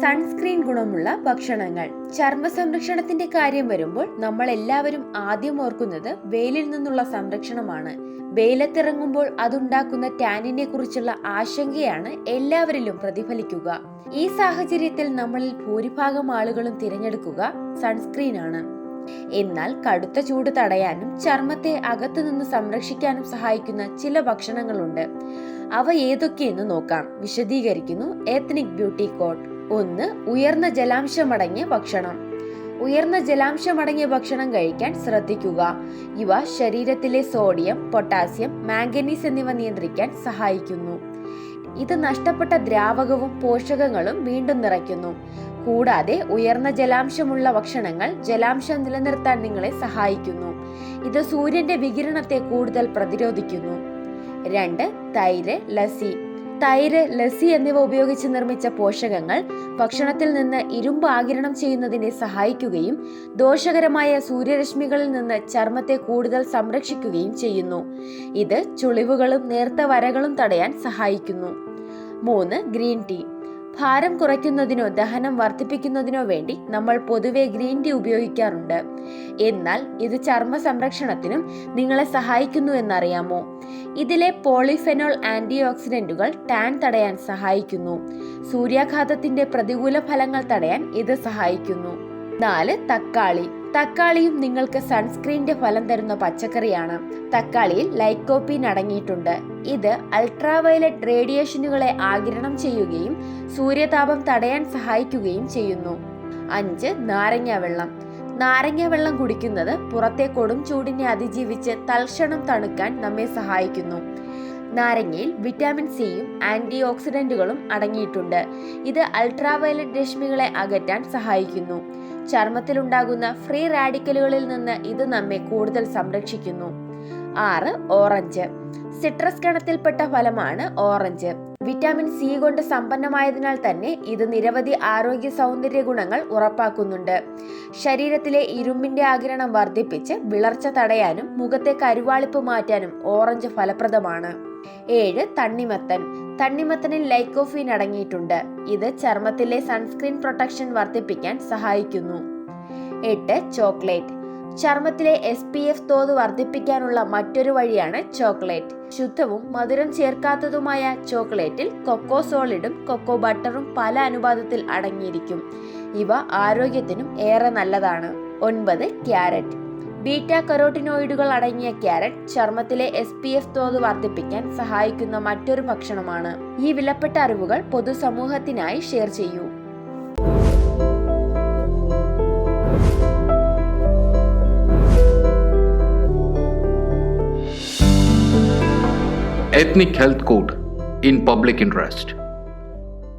Sunscreen ഗുണമുള്ള ഭക്ഷണങ്ങൾ. ചർമ്മ സംരക്ഷണത്തിന്റെ കാര്യം വരുമ്പോൾ നമ്മൾ എല്ലാവരും ആദ്യം ഓർക്കുന്നത് വെയിലിൽ നിന്നുള്ള സംരക്ഷണമാണ്. വെയിലത്തിറങ്ങുമ്പോൾ അതുണ്ടാക്കുന്ന ടാനിനെ കുറിച്ചുള്ള ആശങ്കയാണ് എല്ലാവരിലും പ്രതിഫലിക്കുക. ഈ സാഹചര്യത്തിൽ നമ്മളിൽ ഭൂരിഭാഗം ആളുകളും തിരഞ്ഞെടുക്കുക സൺസ്ക്രീൻ ആണ് എന്നാൽ കടുത്ത ചൂട് തടയാനും ചർമ്മത്തെ അകത്തുനിന്ന് സംരക്ഷിക്കാനും സഹായിക്കുന്ന ചില ഭക്ഷണങ്ങളുണ്ട്. അവ ഏതൊക്കെയെന്ന് നോക്കാം. വിശദീകരിക്കുന്നു. എത്നിക് ബ്യൂട്ടി കോഡ് ഒന്ന് ഉയർന്ന ജലാംശമടങ്ങിയ ഭക്ഷണം. ഉയർന്ന ജലാംശമടങ്ങിയ ഭക്ഷണം കഴിക്കാൻ ശ്രദ്ധിക്കുക. ഇവ ശരീരത്തിലെ സോഡിയം പൊട്ടാസ്യം മാംഗനീസ് എന്നിവ നിയന്ത്രിക്കാൻ സഹായിക്കുന്നു. ഇത് നഷ്ടപ്പെട്ട ദ്രാവകവും പോഷകങ്ങളും വീണ്ടും നിറയ്ക്കുന്നു. കൂടാതെ ഉയർന്ന ജലാംശമുള്ള ഭക്ഷണങ്ങൾ ജലാംശം നിലനിർത്താൻ നിങ്ങളെ സഹായിക്കുന്നു. ഇത് സൂര്യന്റെ വികിരണത്തെ കൂടുതൽ പ്രതിരോധിക്കുന്നു. രണ്ട് തൈര് ലസ്സി. തൈര് ലസ്സി എന്നിവ ഉപയോഗിച്ച് നിർമ്മിച്ച പോഷകങ്ങൾ ഭക്ഷണത്തിൽ നിന്ന് ഇരുമ്പ് ആകിരണം ചെയ്യുന്നതിനെ സഹായിക്കുകയും ദോഷകരമായ സൂര്യരശ്മികളിൽ നിന്ന് ചർമ്മത്തെ കൂടുതൽ സംരക്ഷിക്കുകയും ചെയ്യുന്നു. ഇത് ചുളിവുകളും നേർത്ത വരകളും തടയാൻ സഹായിക്കുന്നു. മൂന്ന് ഗ്രീൻ ടീ. ഭാരം കുറയ്ക്കുന്നതിനോ ദഹനം വർദ്ധിപ്പിക്കുന്നതിനോ വേണ്ടി നമ്മൾ പൊതുവെ ഗ്രീൻ ടീ ഉപയോഗിക്കാറുണ്ട്. എന്നാൽ ഇത് ചർമ്മ സംരക്ഷണത്തിനും നിങ്ങളെ സഹായിക്കുന്നു എന്നറിയാമോ? ഇതിലെ പോളിഫെനോൾ ആന്റി ഓക്സിഡന്റുകൾ ടാൻ തടയാൻ സഹായിക്കുന്നു. സൂര്യാഘാതത്തിന്റെ പ്രതികൂല ഫലങ്ങൾ തടയാൻ ഇത് സഹായിക്കുന്നു. നാല് തക്കാളി. തക്കാളിയും നിങ്ങൾക്ക് സൺസ്ക്രീന്റെ ഫലം തരുന്ന പച്ചക്കറിയാണ്. തക്കാളിയിൽ ലൈക്കോപ്പീൻ അടങ്ങിയിട്ടുണ്ട്. ഇത് അൾട്രാവയലറ്റ് റേഡിയേഷനുകളെ ആഗിരണം ചെയ്യുകയും സൂര്യതാപം തടയാൻ സഹായിക്കുകയും ചെയ്യുന്നു. അഞ്ച് നാരങ്ങ വെള്ളം. നാരങ്ങ വെള്ളം കുടിക്കുന്നത് പുറത്തെ കൊടും ചൂടിനെ അതിജീവിച്ച് തൽക്ഷണം തണുക്കാൻ നമ്മെ സഹായിക്കുന്നു. നാരങ്ങയിൽ വിറ്റാമിൻ സിയും ആന്റി ഓക്സിഡന്റുകളും അടങ്ങിയിട്ടുണ്ട്. ഇത് അൾട്രാവയലറ്റ് രശ്മികളെ അകറ്റാൻ സഹായിക്കുന്നു. ചർമ്മത്തിലുണ്ടാകുന്ന ഫ്രീ റാഡിക്കലുകളിൽ നിന്ന് ഇത് നമ്മെ കൂടുതൽ സംരക്ഷിക്കുന്നു. ആറ് ഓറഞ്ച്. സിട്രസ് ഗണത്തിൽപ്പെട്ട ഫലമാണ് ഓറഞ്ച്. വിറ്റാമിൻ സി കൊണ്ട് സമ്പന്നമായതിനാൽ തന്നെ ഇത് നിരവധി ആരോഗ്യ സൗന്ദര്യ ഗുണങ്ങൾ ഉറപ്പാക്കുന്നുണ്ട്. ശരീരത്തിലെ ഇരുമ്പിന്റെ ആകിരണം വർദ്ധിപ്പിച്ച് വിളർച്ച തടയാനും മുഖത്തെ കരുവാളിപ്പ് മാറ്റാനും ഓറഞ്ച് ഫലപ്രദമാണ്. ഏഴ് തണ്ണിമത്തൻ. തണ്ണിമത്തനിൽ ലൈക്കോഫീൻ അടങ്ങിയിട്ടുണ്ട്. ഇത് ചർമ്മത്തിലെ സൺസ്ക്രീൻ പ്രൊട്ടക്ഷൻ വർദ്ധിപ്പിക്കാൻ സഹായിക്കുന്നു. എട്ട് ചോക്ലേറ്റ്. ചർമ്മത്തിലെ എസ് പി എഫ് തോത് വർദ്ധിപ്പിക്കാനുള്ള മറ്റൊരു വഴിയാണ് ചോക്ലേറ്റ്. ശുദ്ധവും മധുരം ചേർക്കാത്തതുമായ ചോക്ലേറ്റിൽ കൊക്കോ സോളിഡും കൊക്കോ ബട്ടറും പല അനുപാതത്തിൽ അടങ്ങിയിരിക്കും. ഇവ ആരോഗ്യത്തിനും ഏറെ നല്ലതാണ്. ഒൻപത് ക്യാരറ്റ്. ബീറ്റ കരോട്ടിനോയിഡുകൾ അടങ്ങിയ ക്യാരറ്റ് ചർമ്മത്തിലെ എസ് പി എഫ് തോത് വർദ്ധിപ്പിക്കാൻ സഹായിക്കുന്ന മറ്റൊരു ഭക്ഷണമാണ് ഈ വിലപ്പെട്ട അറിവുകൾ പൊതുസമൂഹത്തിനായി ഷെയർ ചെയ്യൂ Ethnic Health Code in Public Interest.